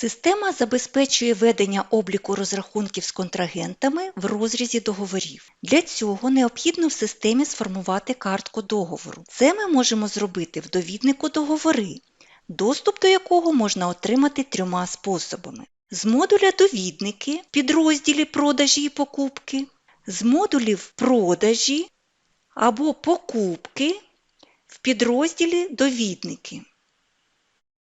Система забезпечує ведення обліку розрахунків з контрагентами в розрізі договорів. Для цього необхідно в системі сформувати картку договору. Це ми можемо зробити в довіднику договори, доступ до якого можна отримати трьома способами. З модуля довідники в підрозділі продажі і покупки, з модулів продажі або покупки в підрозділі довідники.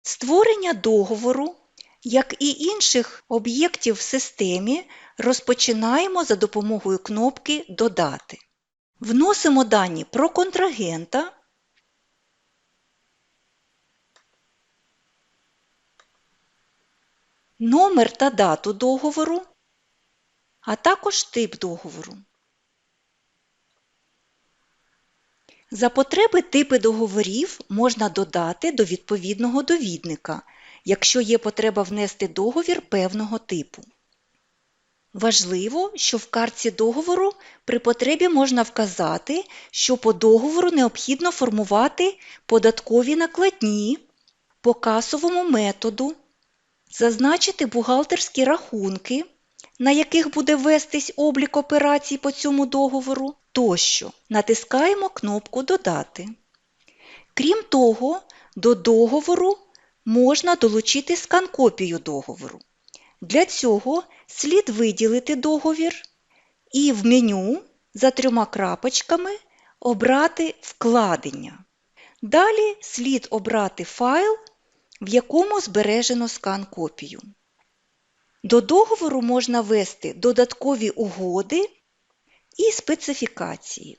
Створення договору, як і інших об'єктів в системі, розпочинаємо за допомогою кнопки Додати. Вносимо дані про контрагента, номер та дату договору, а також тип договору. За потреби типи договорів можна додати до відповідного довідника, якщо є потреба внести договір певного типу. Важливо, що в картці договору при потребі можна вказати, що по договору необхідно формувати податкові накладні по касовому методу, зазначити бухгалтерські рахунки, на яких буде вестись облік операцій по цьому договору тощо. Натискаємо кнопку Додати. Крім того, до договору можна долучити скан-копію договору. Для цього слід виділити договір і в меню за трьома крапочками обрати Вкладення. Далі слід обрати файл, в якому збережено скан-копію. До договору можна ввести додаткові угоди і специфікації.